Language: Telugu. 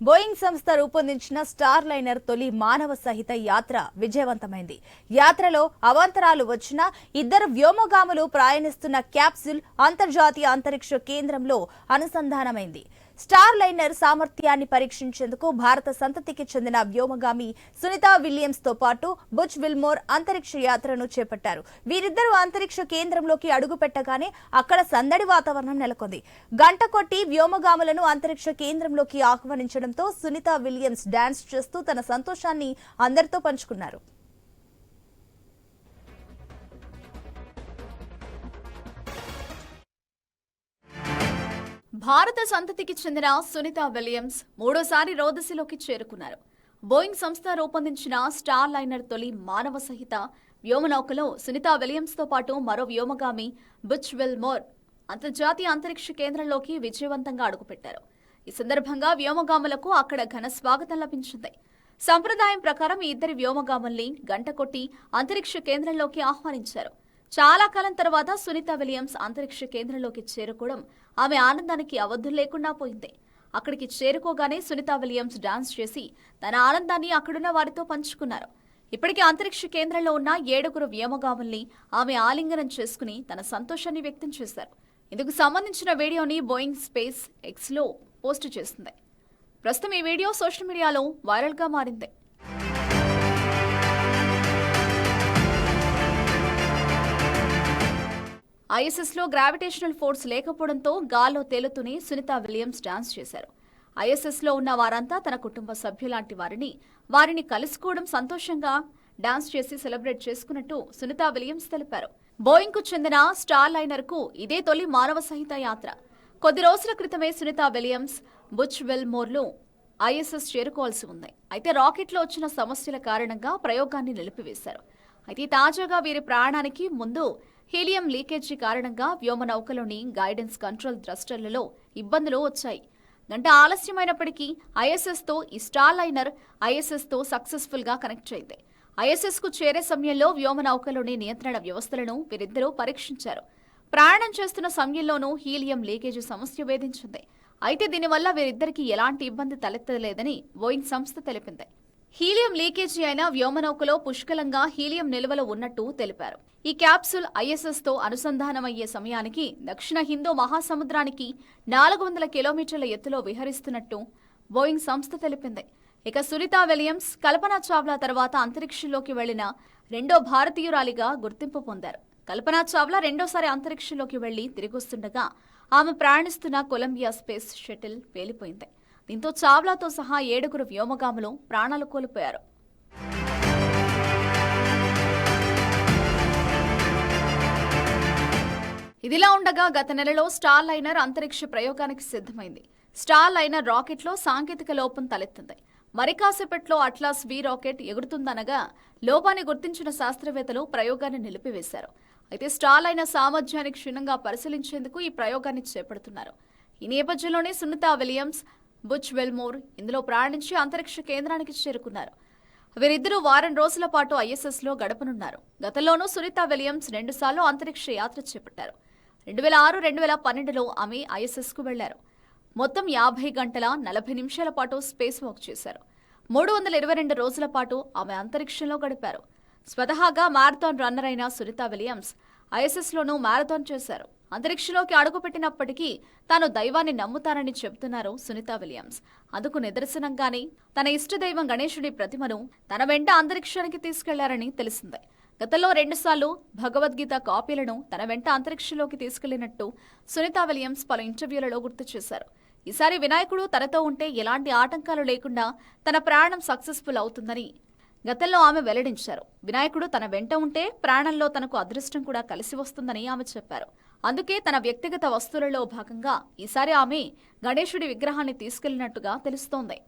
బోయింగ్ సంస్థ రూపొందించిన స్టార్ లైనర్ తొలి మానవ సహిత యాత్ర విజయవంతమైంది. యాత్రలో అవాంతరాలు వచ్చినా ఇద్దరు వ్యోమగాములు ప్రయాణిస్తున్న క్యాప్సూల్ అంతర్జాతీయ అంతరిక్ష కేంద్రంలో అనుసంధానమైంది. స్టార్ లైనర్ సామర్థ్యాన్ని పరీక్షించేందుకు భారత సంతతికి చెందిన వ్యోమగామి సునీత విలియమ్స్తో పాటు బుచ్ విల్మోర్ అంతరిక్ష యాత్రను చేపట్టారు. వీరిద్దరూ అంతరిక్ష కేంద్రంలోకి అడుగు పెట్టగానే అక్కడ సందడి వాతావరణం నెలకొంది. గంట కొట్టి వ్యోమగాములను అంతరిక్ష కేంద్రంలోకి ఆహ్వానించడంతో సునీత విలియమ్స్ డాన్స్ చేస్తూ తన సంతోషాన్ని అందరితో పంచుకున్నారు. భారత సంతతికి చెందిన సునీత విలియమ్స్ మూడోసారి రోదసిలోకి చేరుకున్నారు. బోయింగ్ సంస్థ రూపొందించిన స్టార్ లైనర్ తొలి మానవ సహిత వ్యోమనౌకలో సునీత విలియమ్స్తో పాటు మరో వ్యోమగామి బుచ్ విల్మోర్ అంతర్జాతీయ అంతరిక్ష కేంద్రంలోకి విజయవంతంగా అడుగుపెట్టారు. ఈ సందర్భంగా వ్యోమగాములకు అక్కడ ఘన స్వాగతం లభించింది. సంప్రదాయం ప్రకారం ఈ ఇద్దరి వ్యోమగాముల్ని గంట కొట్టి అంతరిక్ష కేంద్రంలోకి ఆహ్వానించారు. చాలా కాలం తర్వాత సునీత విలియమ్స్ అంతరిక్ష కేంద్రంలోకి చేరుకోవడం ఆమె ఆనందానికి అవధులు లేకుండా పోయింది. అక్కడికి చేరుకోగానే సునీత విలియమ్స్ డాన్స్ చేసి తన ఆనందాన్ని అక్కడున్న వారితో పంచుకున్నారు. ఇప్పటికే అంతరిక్ష కేంద్రంలో ఉన్న ఏడుగురు వ్యోమగాముల్ని ఆమె ఆలింగనం చేసుకుని తన సంతోషాన్ని వ్యక్తం చేశారు. ఇందుకు సంబంధించిన వీడియోని బోయింగ్ స్పేస్ ఎక్స్లో పోస్ట్ చేసింది. ప్రస్తుతం ఈ వీడియో సోషల్ మీడియాలో వైరల్గా మారింది. ఐఎస్ఎస్లో గ్రావిటేషనల్ ఫోర్స్ లేకపోవడంతో గాల్లో తేలుతూనే సునీత విలియమ్స్ డాన్స్ చేశారు. ఐఎస్ఎస్లో ఉన్న వారంతా తన కుటుంబ సభ్యులాంటి వారిని వారిని కలుసుకోవడం సంతోషంగా డాన్స్ చేసి సెలబ్రేట్ చేసుకున్నట్టు సునీత విలియమ్స్ తెలిపారు. బోయింగ్కు చెందిన స్టార్ లైనర్కు ఇదే తొలి మానవ సహిత యాత్ర. కొద్ది రోజుల క్రితమే సునీత విలియమ్స్ బుచ్ వెల్మోర్లు ఐఎస్ఎస్ చేరుకోవాల్సి ఉంది. అయితే రాకెట్లో వచ్చిన సమస్యల కారణంగా ప్రయోగాన్ని నిలిపివేశారు. అయితే తాజాగా వీరి ప్రయాణానికి ముందు హీలియం లీకేజీ కారణంగా వ్యోమనౌకలోని గైడెన్స్ కంట్రోల్ థ్రస్టర్లలో ఇబ్బందులు వచ్చాయి. గంట ఆలస్యమైనప్పటికీ ఐఎస్ఎస్తో ఈ స్టార్లైనర్ ఐఎస్ఎస్తో సక్సెస్ఫుల్గా కనెక్ట్ అయింది. ఐఎస్ఎస్కు చేరే సమయంలో వ్యోమనౌకలోని నియంత్రణ వ్యవస్థలను వీరిద్దరూ పరీక్షించారు. ప్రయాణం చేస్తున్న సమయంలోనూ హీలియం లీకేజీ సమస్య వేధించింది. అయితే దీనివల్ల వీరిద్దరికీ ఎలాంటి ఇబ్బంది తలెత్తలేదని బోయింగ్ సంస్థ తెలిపింది. హీలియం లీకేజీ అయిన వ్యోమనౌకలో పుష్కలంగా హీలియం నిల్వలు ఉన్నట్టు తెలిపారు. ఈ క్యాప్సూల్ ఐఎస్ఎస్తో అనుసంధానమయ్యే సమయానికి దక్షిణ హిందూ మహాసముద్రానికి నాలుగు వందల కిలోమీటర్ల ఎత్తులో విహరిస్తున్నట్టు బోయింగ్ సంస్థ తెలిపింది. ఇక సునీత విలియమ్స్ కల్పనా చావ్లా తర్వాత అంతరిక్షంలోకి వెళ్ళిన రెండో భారతీయురాలిగా గుర్తింపు పొందారు. కల్పనా చావ్లా రెండోసారి అంతరిక్షంలోకి వెళ్ళి తిరిగొస్తుండగా ఆమె ప్రయాణిస్తున్న కొలంబియా స్పేస్ షటిల్ పేలిపోయింది. దీంతో చావ్లాతో సహా ఏడుగురు వ్యోమగాములు ప్రాణాలు కోల్పోయారు. ఇదిలా ఉండగా గత నెలలో స్టార్ లైనర్ అంతరిక్ష ప్రయోగానికి సిద్ధమైంది. స్టార్ లైనర్ రాకెట్లో సాంకేతిక లోపం తలెత్తింది. మరి కాసేపట్లో అట్లాస్ వి రాకెట్ ఎగురుతుందనగా లోపాన్ని గుర్తించిన శాస్త్రవేత్తలు ప్రయోగాన్ని నిలిపివేశారు. అయితే స్టార్ లైనర్ సామర్థ్యాన్ని క్షుణ్ణంగా పరిశీలించేందుకు ఈ ప్రయోగాన్ని చేపడుతున్నారు. ఈ నేపథ్యంలోనే సునీత విలియమ్స్ బుచ్ వెల్మోర్ ఇందులో ప్రయాణించి అంతరిక్ష కేంద్రానికి చేరుకున్నారు. వీరిద్దరూ వారం రోజుల పాటు ఐఎస్ఎస్లో గడపనున్నారు. గతంలోనూ సునీత విలియమ్స్ రెండుసార్లు అంతరిక్ష యాత్ర చేపట్టారు. రెండు వేల ఆరు రెండు వేల పన్నెండులో ఆమె ఐఎస్ఎస్కు వెళ్ళారు. మొత్తం యాభై గంటల నలభై నిమిషాల పాటు స్పేస్ వాక్ చేశారు. మూడు వందల ఇరవై రెండు రోజుల పాటు ఆమె అంతరిక్షంలో గడిపారు. స్వతహాగా మారథాన్ రన్నర్ అయిన సునీత విలియమ్స్ ఐఎస్ఎస్లోనూ మారథాన్ చేశారు. అంతరిక్షంలోకి అడుగుపెట్టినప్పటికీ తాను దైవాన్ని నమ్ముతానని చెబుతున్నారు సునీత విలియమ్స్. అందుకు నిదర్శనంగానే తన ఇష్టదైవం గణేశుడి ప్రతిమను తన వెంట అంతరిక్షానికి తీసుకెళ్ళారని తెలిసిందే. గతంలో రెండుసార్లు భగవద్గీత కాపీలను తన వెంట అంతరిక్షంలోకి తీసుకెళ్ళినట్టు సునీత విలియమ్స్ పలు ఇంటర్వ్యూలలో గుర్తు చేశారు. ఈసారి వినాయకుడు తనతో ఉంటే ఎలాంటి ఆటంకాలు లేకుండా తన ప్రయాణం సక్సెస్ఫుల్ అవుతుందని గతంలో ఆమె వెల్లడించారు. వినాయకుడు తన వెంట ఉంటే ప్రాణంలో తనకు అదృష్టం కూడా కలిసి వస్తుందని ఆమె చెప్పారు. అందుకే తన వ్యక్తిగత వస్తువులలో భాగంగా ఈసారి ఆమె గణేశుడి విగ్రహాన్ని తీసుకెళ్ళినట్టుగా తెలుస్తోంది.